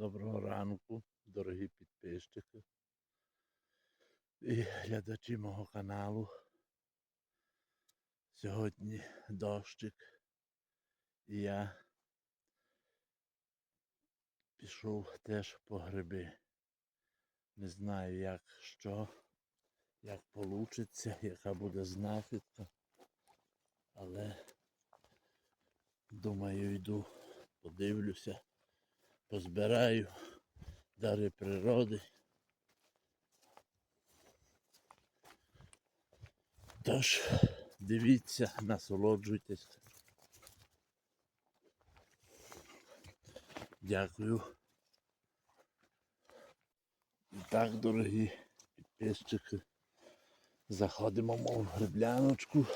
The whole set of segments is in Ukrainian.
Доброго ранку, дорогі підписчики і глядачі мого каналу. Сьогодні дощик і я пішов теж по гриби. Не знаю як що, як вийде, яка буде знахідка, але думаю йду, подивлюся позбираю дари природи. Тож, дивіться, насолоджуйтесь. Дякую. І так, дорогі підписчики, заходимо мов в грибляночку,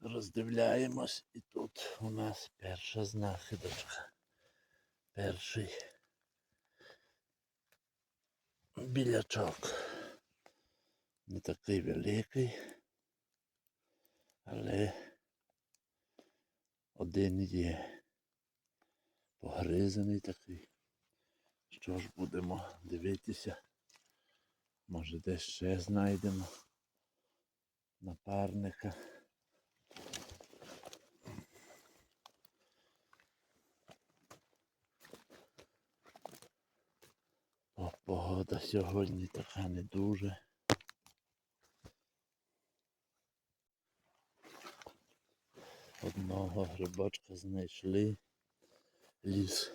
роздивляємось і тут у нас перша знахідочка перший білячок. Не такий великий, але один є погризаний такий. Що ж будемо дивитися? Може десь ще знайдемо напарника. О, погода сьогодні така не дуже. Одного грибочка знайшли. Ліс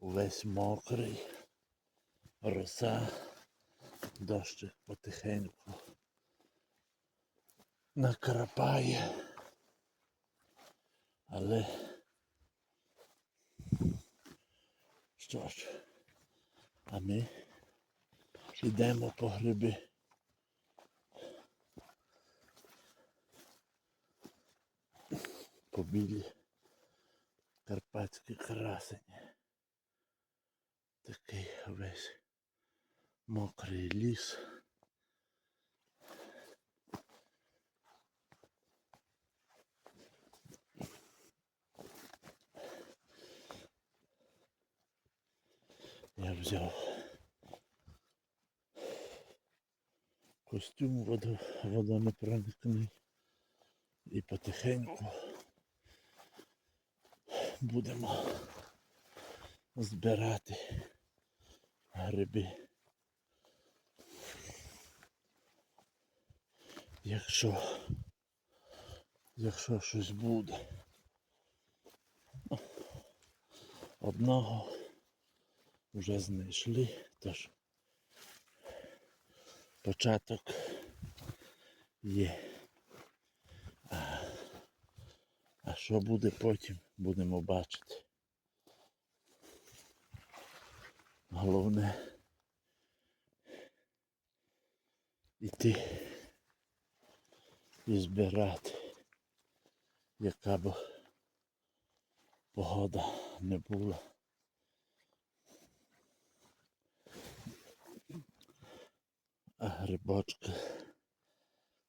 увесь мокрий, роса, дощик потихеньку накрапає. Але що ж? А ми йдемо по гриби. По білі карпатські красені. Такий весь мокрий ліс. Я взяв костюм водо, водонепроникний і потихеньку будемо збирати гриби. Якщо якщо щось буде. Одного вже знайшли, тож початок є. А, а що буде потім, будемо бачити. Головне йти і збирати, яка б погода не була. А грибочки,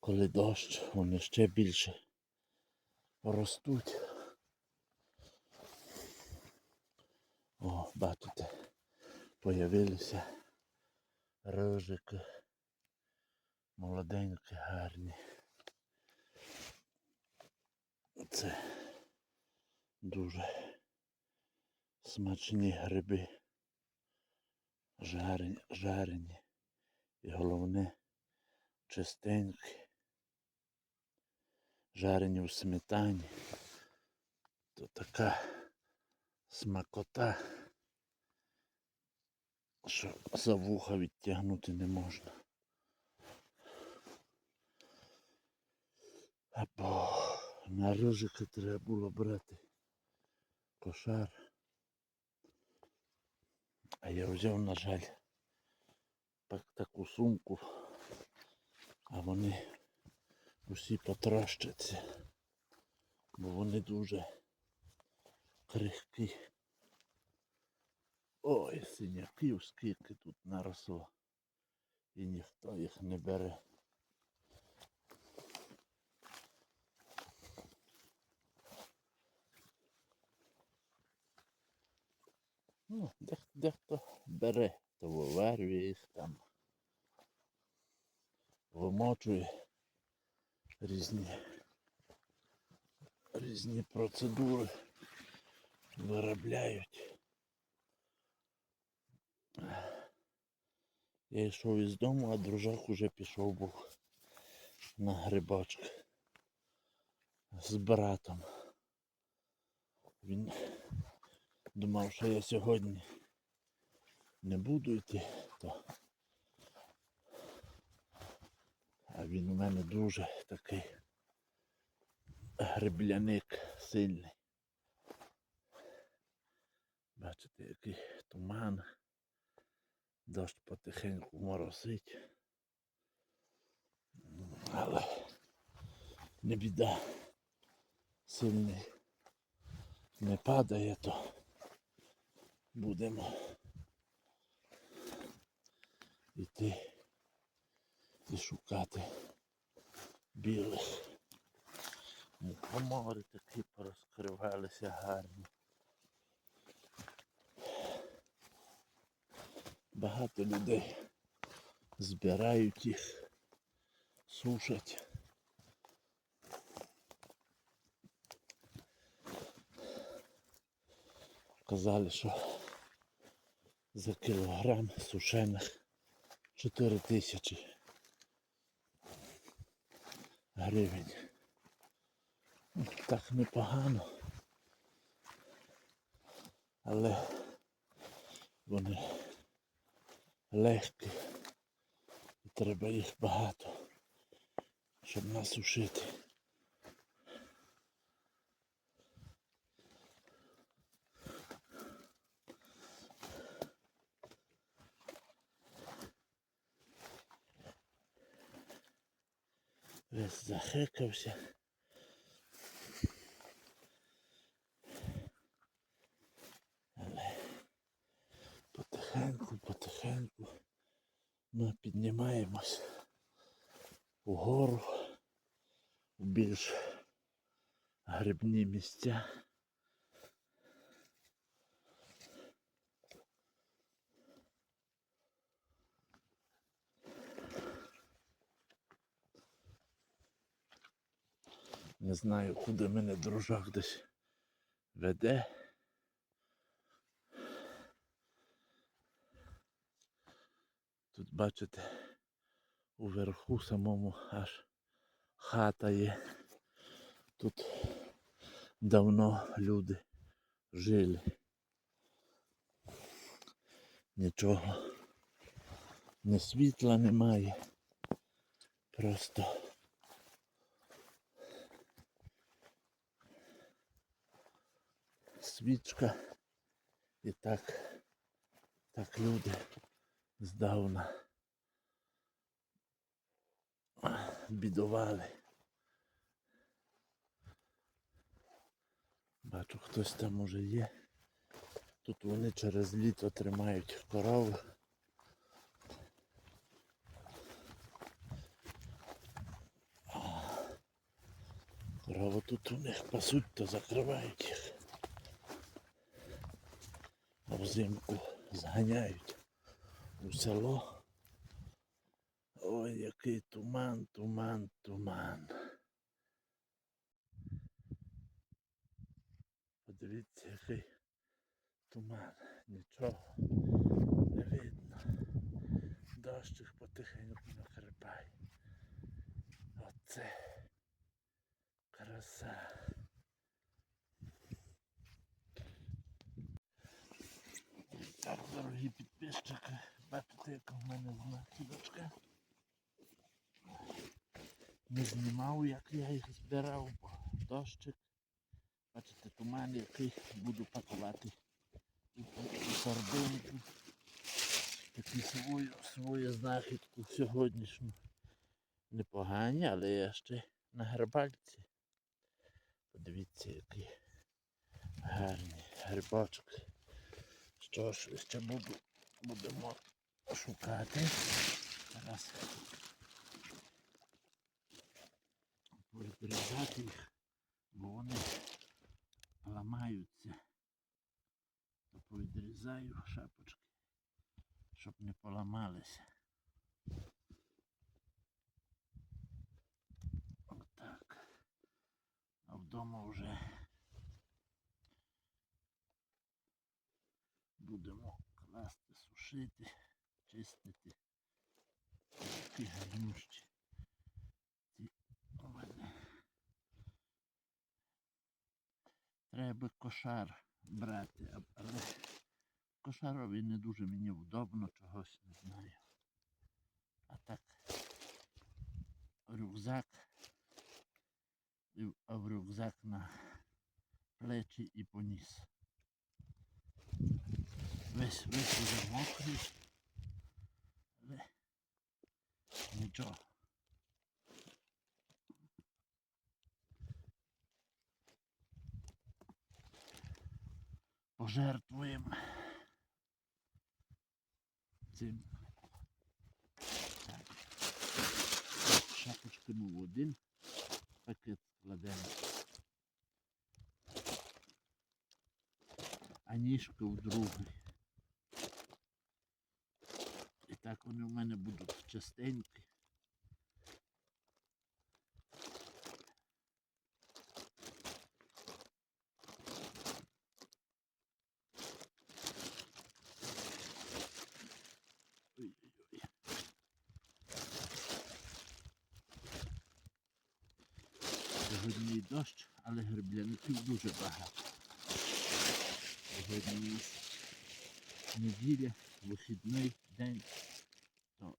коли дощ, вони ще більше ростуть. О, бачите, появилися рижики, молоденькі, гарні. Це дуже смачні гриби, жарені, жарені. І головне чистенькі, жарені у сметані. То така смакота, що за вуха відтягнути не можна. Або на рижики треба було брати кошар. А я взяв, на жаль, так, таку сумку, а вони усі потрощаться, бо вони дуже крихкі. Ой, синяків скільки тут наросло. І ніхто їх не бере. Ну, дех- дехто бере, то виварює їх там, вимочує різні, різні процедури виробляють. Я йшов із дому, а дружак уже пішов був на грибочок з братом. Він думав, що я сьогодні не буду йти, то а він у мене дуже такий грибляник сильний. Бачите, який туман, дощ потихеньку моросить. Але не біда. Сильний не падає, то будемо йти і шукати білих. Мухомори такі порозкривалися гарні. Багато людей збирають їх, сушать. Казали, що за кілограм сушених 4 тисячі гривень. Так непогано. Але вони легкі. І треба їх багато, щоб насушити. Весь захекався. Але потихеньку, потихеньку ми піднімаємось угору в більш грибні місця. Не знаю, куди мене дружак десь веде. Тут бачите, уверху самому аж хата є. Тут давно люди жили. Нічого. Ні світла немає. Просто свічка. І так, так люди здавна бідували. Бачу, хтось там уже є. Тут вони через літо тримають корови. Корову тут у них пасуть, то закривають їх. Взимку зганяють у село. Ой, який туман, туман, туман. Подивіться, який туман. Нічого не видно. Дощик потихеньку накрипає. Оце краса. Так, підписчики, бачите, яка в мене знахідочка. Не знімав, як я їх збирав, бо дощик. Бачите, туман, який буду пакувати у у торбинку. Таку свою, свою знахідку сьогоднішню. Непогані, але я ще на грибальці. Подивіться, який гарний грибочок. Що ж, ще буду, будемо шукати. Зараз перебрізати їх, бо вони ламаються. То повідрізаю шапочки, щоб не поламалися. Отак. А вдома вже будемо класти, сушити, чистити. Такі гарнющі. Ці мене. Треба кошар брати, але кошарові не дуже мені вдобно, чогось не знаю. А так рюкзак, а в рюкзак на плечі і поніс. Весь весь уже мокрий, але нічого. Пожертвуємо цим. Так. Шапочки ми в один пакет складемо. А ніжки в другий. І так вони в мене будуть частенькі. Сьогодні дощ, але грибляників дуже багато. Сьогодні неділя, вихідний день, то,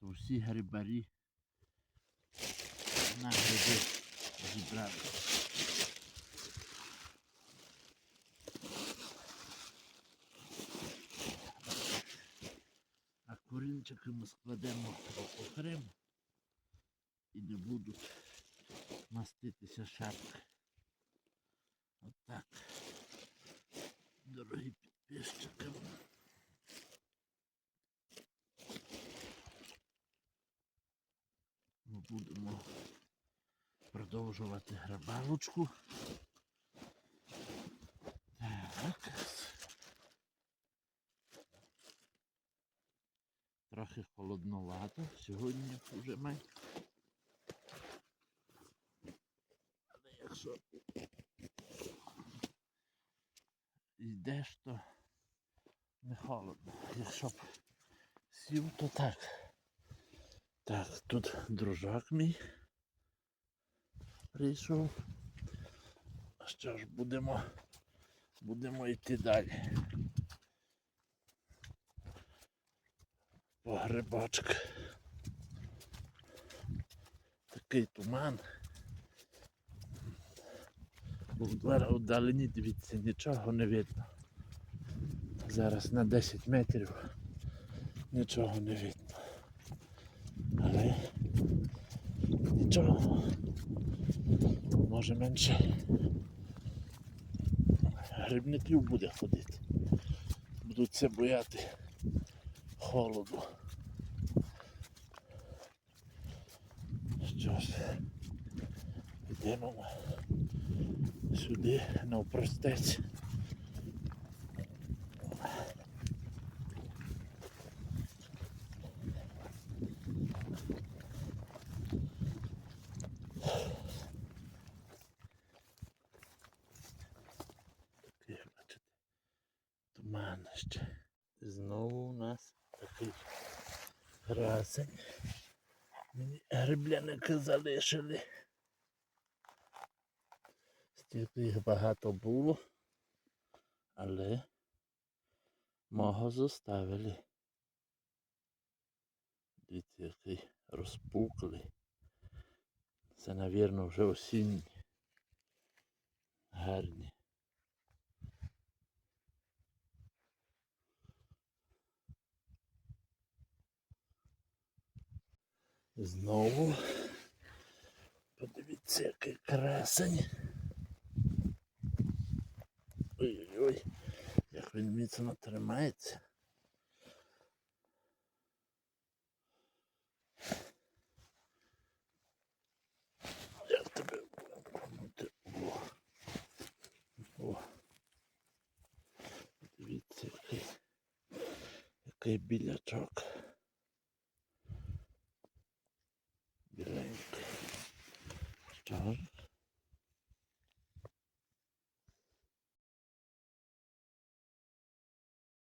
то всі грибарі на гриби зібрали. А корінчики ми складемо окремо і не будуть маститися шапки. Отак. Дорогі підписчики. Будемо продовжувати грабалочку. Так. Трохи холодновато сьогодні вже май. Але якщо йдеш, то не холодно. Якщо б сів, то так. Так, тут дружак мій прийшов. А Що ж, будемо, будемо йти далі. По грибочках. Такий туман. Вдвара вдалині, дивіться, нічого не видно. Зараз на 10 метрів нічого не видно. Але нічого. Може менше грибників буде ходити. Будуть це бояти холоду. Що ж, йдемо сюди навпростець. Такий, бачите, туман ще. Знову у нас такий красень. Мені грибляники залишили. Стільки їх багато було, але мого зоставили. Дивіться, який розпуклий. Це, навірно, вже осінні. Гарні. Знову. Подивіться, який красень. Ой-ой-ой, як він міцно тримається. Як тебе помити? О. О. Дивіться, який, який білячок.